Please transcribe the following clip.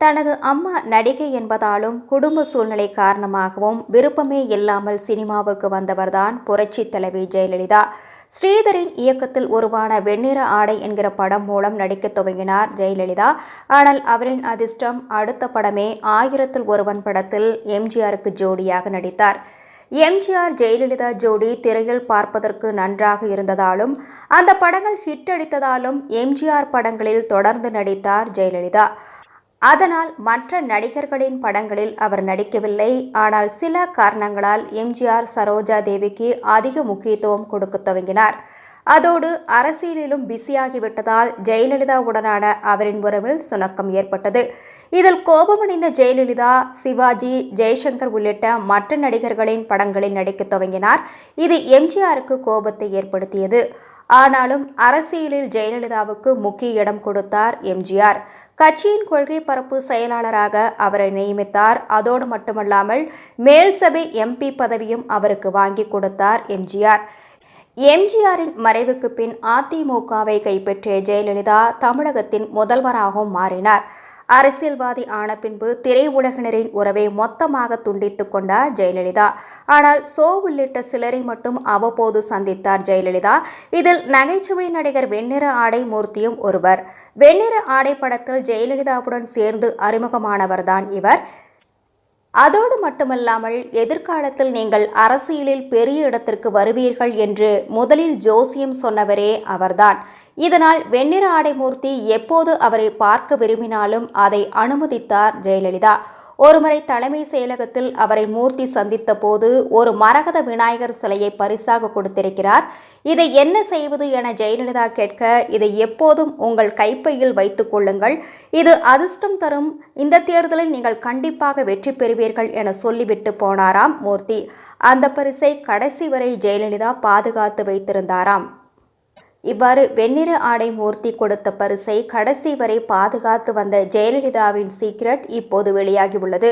தனது அம்மா நடிகை என்பதாலும் குடும்ப சூழ்நிலை காரணமாகவும் விருப்பமே இல்லாமல் சினிமாவுக்கு வந்தவர்தான் புரட்சி தலைவி ஜெயலலிதா. ஸ்ரீதரின் இயக்கத்தில் உருவான வெண்ணிற ஆடை என்கிற படம் மூலம் நடிக்க துவங்கினார் ஜெயலலிதா. ஆனால் அவரின் அதிர்ஷ்டம் அடுத்த படமே ஆயிரத்தில் ஒருவன் படத்தில் எம்ஜிஆருக்கு ஜோடியாக நடித்தார். எம்ஜிஆர் ஜெயலலிதா ஜோடி திரையில் பார்ப்பதற்கு நன்றாக இருந்ததாலும் அந்த படங்கள் ஹிட் அடித்ததாலும் எம்ஜிஆர் படங்களில் தொடர்ந்து நடித்தார் ஜெயலலிதா. அதனால் மற்ற நடிகர்களின் படங்களில் அவர் நடிக்கவில்லை. ஆனால் சில காரணங்களால் எம்ஜிஆர் சரோஜா தேவிக்கு அதிக முக்கியத்துவம் கொடுக்க துவங்கினார். அதோடு அரசியலிலும் பிஸியாகிவிட்டதால் ஜெயலலிதாவுடனான அவரின் உறவில் சுணக்கம் ஏற்பட்டது. இதில் கோபமடைந்த ஜெயலலிதா சிவாஜி ஜெய்சங்கர் உள்ளிட்ட மற்ற நடிகர்களின் படங்களில் நடிக்க துவங்கினார். இது எம்ஜிஆருக்கு கோபத்தை ஏற்படுத்தியது. ஆனாலும் அரசியலில் ஜெயலலிதாவுக்கு முக்கிய இடம் கொடுத்தார் எம்ஜிஆர். கட்சியின் கொள்கை பரப்பு செயலாளராக அவரை நியமித்தார். அதோடு மட்டுமல்லாமல் மேல் சபை எம்பி பதவியும் அவருக்கு வாங்கி கொடுத்தார் எம்ஜிஆர். எம்ஜிஆரின் மறைவுக்கு பின் அதிமுகவை கைப்பற்றிய ஜெயலலிதா தமிழகத்தின் முதல்வராகவும் மாறினார். அரசியல்வாதி ஆன பின்பு திரையுலகினரின் உறவை மொத்தமாக துண்டித்துக் கொண்டார் ஜெயலலிதா. ஆனால் சோ உள்ளிட்ட சிலரை மட்டும் அவ்வப்போது சந்தித்தார் ஜெயலலிதா. இதில் நகைச்சுவை நடிகர் வெண்ணிற ஆடை மூர்த்தியும் ஒருவர். வெண்ணிற ஆடை படத்தில் ஜெயலலிதாவுடன் சேர்ந்து அறிமுகமானவர்தான் இவர். அதோடு மட்டுமல்லாமல் எதிர்காலத்தில் நீங்கள் அரசியலில் பெரிய இடத்திற்கு வருவீர்கள் என்று முதலில் ஜோசியம் சொன்னவரே அவர்தான். இதனால் வெண்ணிற ஆடைமூர்த்தி எப்போது அவரை பார்க்க விரும்பினாலும் அதை அனுமதித்தார் ஜெயலலிதா. ஒருமுறை தலைமை செயலகத்தில் அவரை மூர்த்தி சந்தித்த போது ஒரு மரகத விநாயகர் சிலையை பரிசாக கொடுத்திருக்கிறார். இதை என்ன செய்வது என ஜெயலலிதா கேட்க இதை எப்போதும் உங்கள் கைப்பையில் வைத்துக் கொள்ளுங்கள். இது அதிர்ஷ்டம் தரும். இந்த தேர்தலில் நீங்கள் கண்டிப்பாக வெற்றி பெறுவீர்கள் என சொல்லிவிட்டு போனாராம் மூர்த்தி. அந்த பரிசை கடைசி வரை ஜெயலலிதா பாதுகாத்து வைத்திருந்தாராம். இவ்வாறு வெண்ணிற ஆடை மூர்த்தி கொடுத்த பரிசை கடைசி வரை பாதுகாத்து வந்த ஜெயலலிதாவின் சீக்ரெட் இப்போது வெளியாகியுள்ளது.